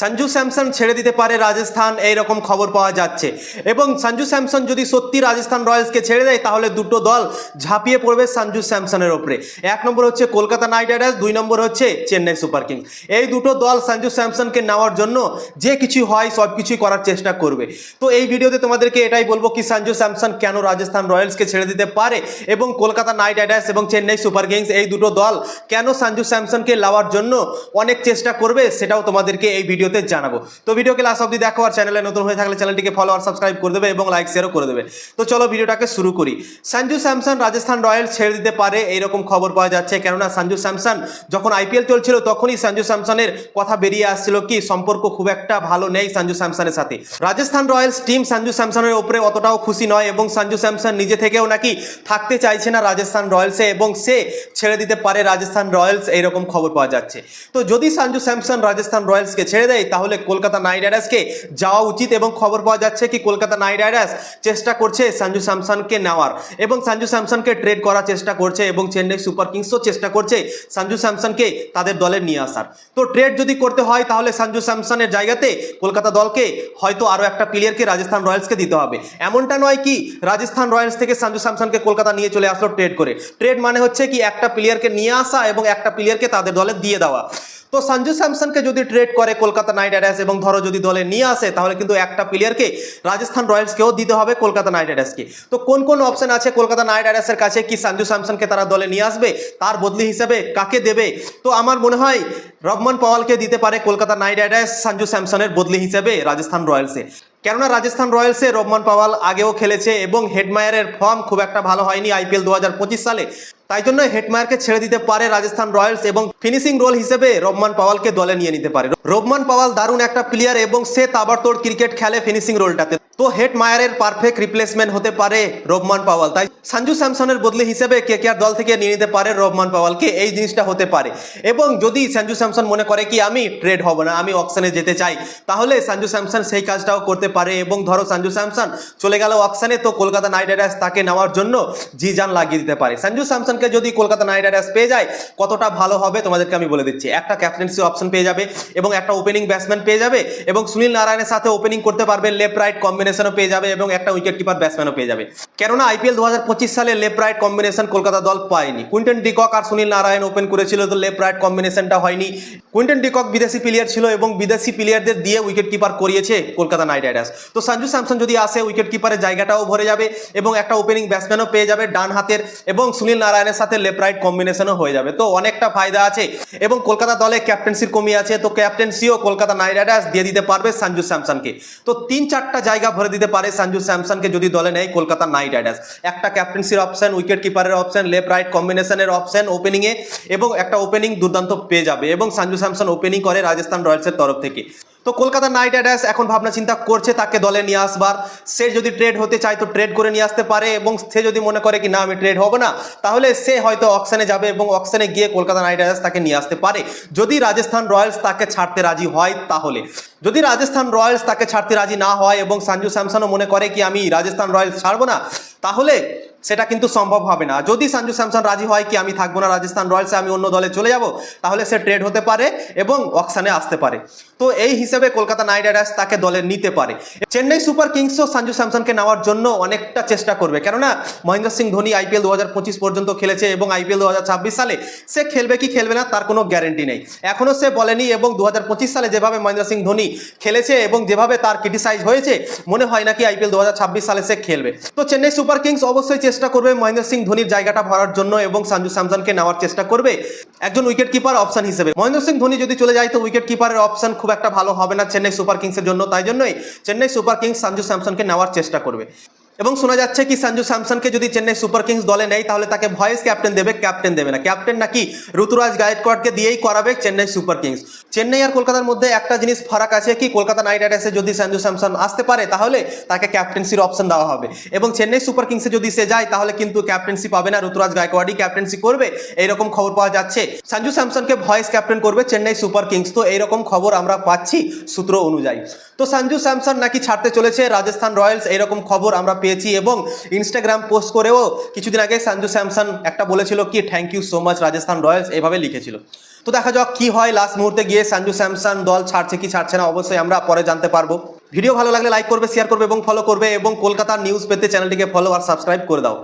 Sanju Samson ছেড়ে দিতে পারে রাজস্থান এই রকম খবর পাওয়া যাচ্ছে। এবং সঞ্জু স্যামসন যদি সত্যি রাজস্থান রয়্যালসকে ছেড়ে দেয়, তাহলে দুটো দল ঝাঁপিয়ে পড়বে সঞ্জু স্যামসনের ওপরে। এক নম্বর হচ্ছে কলকাতা নাইট রাইডার্স, দুই নম্বর হচ্ছে চেন্নাই সুপার কিংস। এই দুটো দল সঞ্জু স্যামসনকে নেওয়ার জন্য যে কিছু হয়, সব কিছুই করার চেষ্টা করবে। তো এই ভিডিওতে তোমাদেরকে এটাই বলব কি, সঞ্জু স্যামসন কেন রাজস্থান রয়্যালসকে ছেড়ে দিতে পারে এবং কলকাতা নাইট রাইডার্স এবং চেন্নাই সুপার কিংস, এই দুটো দল কেন সঞ্জু স্যামসনকে নেওয়ার জন্য অনেক চেষ্টা করবে, সেটাও তোমাদেরকে এই ভিডিওতে জানাব। তো ভিডিওকে লাস্ট অব্দি দেখো আর চ্যানেলে নতুন হয়ে থাকলে চ্যানেলটিকে ফলো আর সাবস্ক্রাইব করে দেবে এবং লাইক শেয়ারও করে দেবে। তো চলো ভিডিওটাকে শুরু করি। সঞ্জু স্যামসন রাজস্থান রয়্যালস ছেড়ে দিতে পারে এইরকম খবর পাওয়া যাচ্ছে। কেননা সঞ্জু স্যামসন যখন আইপিএল চলছিল তখনই সঞ্জু স্যামসনের কথা বেরিয়ে আসছিল কি, সম্পর্ক খুব একটা ভালো নেই সঞ্জু স্যামসনের সাথে। রাজস্থান রয়্যালস টিম সঞ্জু স্যামসনের ওপরে অতটাও খুশি নয় এবং সঞ্জু স্যামসন নিজে থেকেও নাকি থাকতে চাইছে না রাজস্থান রয়্যালসে এবং সে ছেড়ে দিতে পারে রাজস্থান রয়্যালস এইরকম খবর পাওয়া যাচ্ছে। তো যদি সঞ্জু স্যামসন রাজস্থান রয়্যালসকে ছেড়ে দেয়, তাহলে কলকাতা নাইট রাইডার্সকে যাওয়া উচিত এবং খবর পাওয়া যাচ্ছে কি কলকাতা নাইট রাইডার্স চেষ্টা করছে সঞ্জু স্যামসনকে নেওয়ার এবং সঞ্জু স্যামসনকে ট্রেড করার চেষ্টা করছে এবং চেন্নাই সুপার কিংসও চেষ্টা করছে সঞ্জু স্যামসনকে তাদের দলে নিয়ে আসার। তো ট্রেড যদি করতে হয়, তাহলে সঞ্জু স্যামসনের জায়গাতে কলকাতা দলকে হয়তো আরও একটা প্লেয়ারকে রাজস্থান রয়্যালসকে দিতে হবে। এমনটা নয় কি, রাজস্থান রয়্যালস থেকে সঞ্জু স্যামসনকে কলকাতা নিয়ে চলে আসলো ট্রেড করে। ট্রেড মানে হচ্ছে কি, একটা প্লেয়ারকে নিয়ে আসা এবং একটা প্লেয়ারকে তাদের দলে দিয়ে দেওয়া। তো সঞ্জু স্যামসনকে যদি ট্রেড করে কলকাতা নাইট রাইডার্স এবং ধরো যদি দলে নিয়ে আসে, তাহলে কিন্তু একটা প্লেয়ারকে রাজস্থান রয়্যালসকেও দিতে হবে কলকাতা নাইট রাইডার্সকে তো কোন কোন অপশন আছে কলকাতা নাইট রাইডার্সের কাছে কি সঞ্জু স্যামসনকে তারা দলে নিয়ে আসবে? তার বদলি হিসেবে কাকে দেবে? তো আমার মনে হয় রহমান পাওয়ালকে দিতে পারে কলকাতা নাইট রাইডার্স, সঞ্জু স্যামসনের বদলি হিসেবে রাজস্থান রয়্যালসে কেননা রাজস্থান রয়্যালসে রহমান পাওয়াল আগেও খেলেছে এবং হেডমায়ারের ফর্ম খুব একটা ভালো হয়নি আইপিএল দু হাজার পঁচিশ সালে। তাই জন্য হেডমায়ারকে ছেড়ে দিতে পারে রাজস্থান রয়্যালস এবং ফিনিশিং রোল হিসেবে রোবমান পাওয়ালকে দলে নিয়ে নিতে পারে। রোবমান পাওয়াল দারুণ একটা প্লেয়ার এবং সে তাবারতোড় ক্রিকেট খেলে ফিনিশিং রোলটাতে। তো হেড মায়ারের পারফেক্ট রিপ্লেসমেন্ট হতে পারে রহমান পাওয়াল। তাই সঞ্জু স্যামসনের বদলে হিসেবে কে কে দল থেকে নিয়ে নিতে পারে রহমান পাওয়ালকে। এই জিনিসটা হতে পারে। এবং যদি সঞ্জু স্যামসন মনে করে কি আমি ট্রেড হব না, আমি অকশনে যেতে চাই, তাহলে সঞ্জু স্যামসন সেই কাজটাও করতে পারে। এবং ধরো সঞ্জু স্যামসন চলে গেল অকশনে, তো কলকাতা নাইট রাইডার্স তাকে নেওয়ার জন্য জি জান লাগিয়ে দিতে পারে। সঞ্জু স্যামসনকে যদি কলকাতা নাইট রাইডার্স পেয়ে যায়, কতটা ভালো হবে তোমাদেরকে আমি বলে দিচ্ছি। একটা ক্যাপ্টেন্সি অপশন পেয়ে যাবে এবং একটা ওপেনিং ব্যাটসম্যান পেয়ে যাবে এবং সুনীল নারায়ণের সাথে ওপেনিং করতে পারবে লেফট রাইট কম্বিনেশনও পেয়ে যাবে এবং একটা উইকেট কিপার ব্যাটসম্যানও পেয়ে যাবে। কেননা আইপিএল দু হাজার পঁচিশ সালে লেফট রাইট কম্বিনেশন কলকাতা দল পায়নি। কুইন্টন ডিকক আর সুনীল নারায়ণ ওপেন করেছিল, তো লেফট রাইট কম্বিনেশনটা হয়নি কুইন্টন ডিকক বিদেশি প্লেয়ার ছিল এবং বিদেশি প্লেয়ারদের দিয়ে উইকেট কিপার করিয়েছে কলকাতা নাইট রাইডার্স তো সঞ্জু স্যামসন যদি আসে উইকেট কিপারের জায়গাটাও ভরে যাবে এবং একটা ওপেনিং ব্যাটসম্যানও পেয়ে যাবে ডান হাতের এবং সুনীল নারায়ণের সাথে লেফট রাইট কম্বিনেশনও হয়ে যাবে। তো অনেকটা ফায়দা আছে এবং কলকাতা দলে ক্যাপ্টেন্সির কমি আছে, তো ক্যাপ্টেন্সিও কলকাতা নাইট রাইডার্স দিয়ে দিতে পারবে সঞ্জু স্যামসনকে। তো তিন চারটা জায়গা ভরে দিতে পারে সঞ্জু স্যামসনকে যদি দলে নেয় কলকাতা নাইট রাইডার্স। একটা ক্যাপ্টেন্সির অপশন উইকেট কিপারের অপশন লেফট রাইট কম্বিনেশনের অপশন ওপেনিংয়ে এবং একটা ওপেনিং দুর্দান্ত পেয়ে যাবে। এবং সঞ্জু স্যামসন ওপেনিং করে রাজস্থান রয়্যালসের তরফ থেকে। তো কলকাতা নাইট রাইডার্স এখন ভাবনা চিন্তা করছে তাকে দলে নিয়ে আসবার। সে যদি ট্রেড হতে চায় তো ট্রেড করে নিয়ে আসতে পারে এবং সে যদি মনে করে কি না, আমি ট্রেড হব না, তাহলে সে হয়তো অকশনে যাবে এবং অকশানে গিয়ে কলকাতা নাইট রাইডার্স তাকে নিয়ে আসতে পারে। যদি রাজস্থান রয়্যালস তাকে ছাড়তে রাজি হয় তাহলে। যদি রাজস্থান রয়্যালস তাকে ছাড়তে রাজি না হয় এবং সঞ্জু স্যামসনও মনে করে কি, আমি রাজস্থান রয়্যালস ছাড়বো না, তাহলে সেটা কিন্তু সম্ভব হবে না। যদি সঞ্জু স্যামসন রাজি হয় কি আমি থাকব না রাজস্থান রয়্যালসে, আমি অন্য দলে চলে যাব? তাহলে সে ট্রেড হতে পারে এবং অকশানে আসতে পারে। তো এই হিসেবে কলকাতা নাইট রাইডার্স তাকে দলে নিতে পারে। চেন্নাই সুপার কিংসও সঞ্জু স্যামসনকে নেওয়ার জন্য অনেকটা চেষ্টা করবে। কেননা মহেন্দ্র সিং ধোনি আইপিএল দু হাজার পঁচিশ পর্যন্ত খেলেছে এবং আইপিএল দু হাজার ছাব্বিশ সালে সে খেলবে কি খেলবে না তার কোনো গ্যারেন্টি নেই। এখনও সে বলেনি এবং দু হাজার পঁচিশ সালে যেভাবে মহেন্দ্র সিং ধোনি খেলেছে এবং যেভাবে তার ক্রিটিসাইজ হয়েছে, মনে হয় নাকি আইপিএল দু হাজার ছাব্বিশ সালে সে খেলবে। তো চেন্নাই সুপার কিংস অবশ্যই চেষ্টা করবে মহেন্দ্র সিং ধোনির জায়গাটা ভরার জন্য এবং সঞ্জু স্যামসনকে নেওয়ার চেষ্টা করবে একজন উইকেট কিপার অপশন হিসেবে। মহেন্দ্র সিং ধোনি যদি চলে যায় তো উইকেট কিপারের অপশন খুব একটা ভালো হবে না চেন্নাই সুপার কিংসের জন্য। তাই জন্যই চেন্নাই সুপার কিংস সঞ্জু স্যামসনকে নেওয়ার চেষ্টা করবে। এবং শোনা যাচ্ছে কি সঞ্জু স্যামসনকে যদি চেন্নাই সুপার কিংস দলে নেয়, তাহলে তাকে ভয়েস ক্যাপ্টেন দেবে ক্যাপ্টেন দেবে না। ক্যাপ্টেন নাকি ঋতুরাজ গায়কোয়াড়কে দিয়েই করাবে চেন্নাই সুপার কিংস। চেন্নাই আর কলকাতার মধ্যে একটা জিনিস ফারাক আছে কি, কলকাতা নাইট রাইডার্সে যদি সঞ্জু স্যামসন আসতে পারে, তাহলে তাকে ক্যাপ্টেন্সির অপশন দেওয়া হবে। এবং চেন্নাই সুপার কিংসে যদি সে যায়, তাহলে কিন্তু ক্যাপ্টেন্সি পাবে না, ঋতুরাজ গায়কোয়াড়ই ক্যাপ্টেন্সি করবে। এইরকম খবর পাওয়া যাচ্ছে। সঞ্জু স্যামসনকে ভয়েস ক্যাপ্টেন করবে চেন্নাই সুপার কিংস। তো এইরকম খবর আমরা পাচ্ছি সূত্র অনুযায়ী। তো সঞ্জু স্যামসন নাকি ছাড়তে চলেছে রাজস্থান রয়্যালস এরকম খবর আমরা পেয়েছি এবং ইনস্টাগ্রাম পোস্ট করেও কিছুদিন আগে সঞ্জু স্যামসন একটা বলেছিল কি thank you so much Rajasthan Royals, এভাবে লিখেছিল। তো দেখা যাক কি হয় লাস্ট মুহূর্তে গিয়ে সঞ্জু স্যামসন দল ছাড়ছে কি ছাড়ছে না, অবশ্যই আমরা পরে জানতে পারব। ভিডিও ভালো লাগলে লাইক করবে শেয়ার করবে এবং ফলো করবে এবং কলকাতার নিউজ পেতে চ্যানেলটিকে ফলো আর সাবস্ক্রাইব করে দাও।